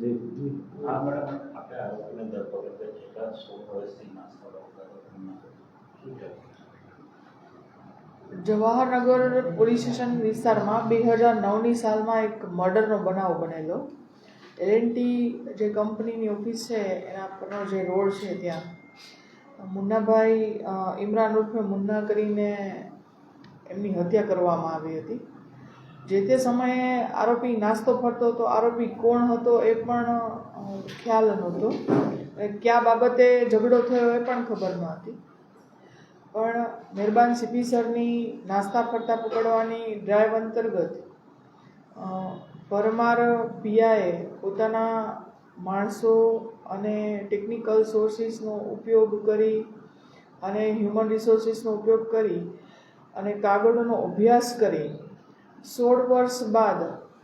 જી જી હા મેડમ. આપણે આરોપીને ધરપકડ કરી એકાદ સોળ વર્ષથી નાસ્તો કરતા શું કહેવું? જવાહરનગર પોલીસ સ્ટેશન વિસ્તારમાં બે હજાર નવની સાલમાં એક મર્ડરનો બનાવ બનેલો. એલએનટી જે કંપનીની ઓફિસ છે એના પરનો જે રોડ છે ત્યાં. મુન્નાભાઈ ઇમરાન ઉર્ફે મુન્ના કરીને એમની હત્યા કરવામાં આવી હતી. જે તે સમયે આરોપી નાસ્તો ફરતો હતો, આરોપી કોણ હતો એ પણ ખ્યાલ નહોતો. કયા બાબતે ઝઘડો થયો એ પણ ખબર ન હતી. પણ મહેરબાન સીપી સરની નાસ્તા ફરતા પકડવાની ડ્રાઈવ અંતર્ગત પરમાર પિયાએ પોતાના માણસો અને ટેકનિકલ સોર્સિસનો ઉપયોગ કરી અને હ્યુમન રિસોર્સિસનો ઉપયોગ કરી અને કાગળોનો અભ્યાસ કરી સોળ વર્ષ બાદ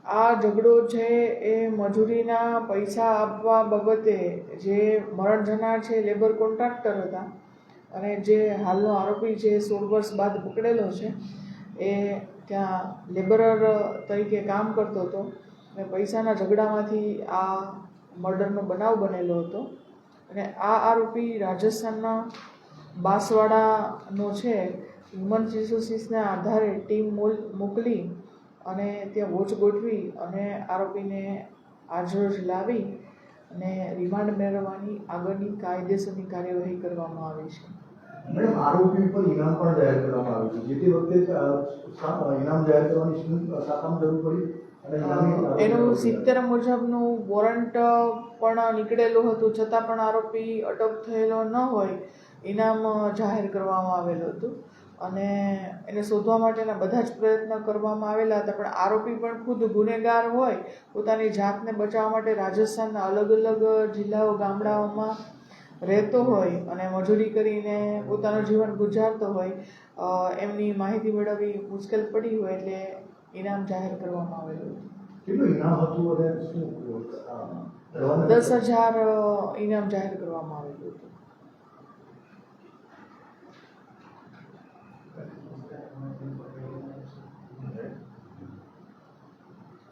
આ ઝઘડો છે એ મજૂરીના પૈસા આપવા બાબતે જે મરણ જનાર છે લેબર કોન્ટ્રાક્ટર હતા અને જે હાલનો આરોપી છે સોળ વર્ષ બાદ પકડેલો છે. એ ત્યાં લેબરર તરીકે કામ કરતો હતો અને પૈસાના ઝઘડામાંથી આ મર્ડરનો બનાવ બનેલો હતો. અને આ આરોપી રાજસ્થાનના બાંસવાડાનો છે. હ્યુમન રિસોર્સિસના આધારે ટીમ મોલ, મોકલી અને ત્યાં વોચ ગોઠવી અને આરોપીને આજરોજ લાવી અને રિમાન્ડ મેળવવાની આગળની કાયદેસરની કાર્યવાહી કરવામાં આવી છે. મેડમ આરોપી ઉપર ઇનામ પણ જાહેર કરવામાં આવ્યું છે. જે તે વખતે ઇનામ જાહેર કરવાની શું સાકામ જરૂર પડી? એનું સિત્તેર મુજબનું વોરંટ પણ નીકળેલું હતું. છતાં પણ આરોપી અટક થયેલો ન હોય. ઇનામ જાહેર કરવામાં આવેલું હતું. અને એને શોધવા માટેના બધા જ પ્રયત્ન કરવામાં આવેલા હતા. પણ આરોપી પણ ખુદ ગુનેગાર હોય પોતાની જાતને બચાવવા માટે રાજસ્થાનના અલગ અલગ જિલ્લાઓ ગામડાઓમાં રહેતો હોય અને મજૂરી કરીને પોતાનું જીવન ગુજારતો હોય એમની માહિતી મેળવવી મુશ્કેલ પડી હોય એટલે ઇનામ જાહેર કરવામાં આવેલું દસ હજાર ઇનામ જાહેર કરવામાં આવેલું હતું.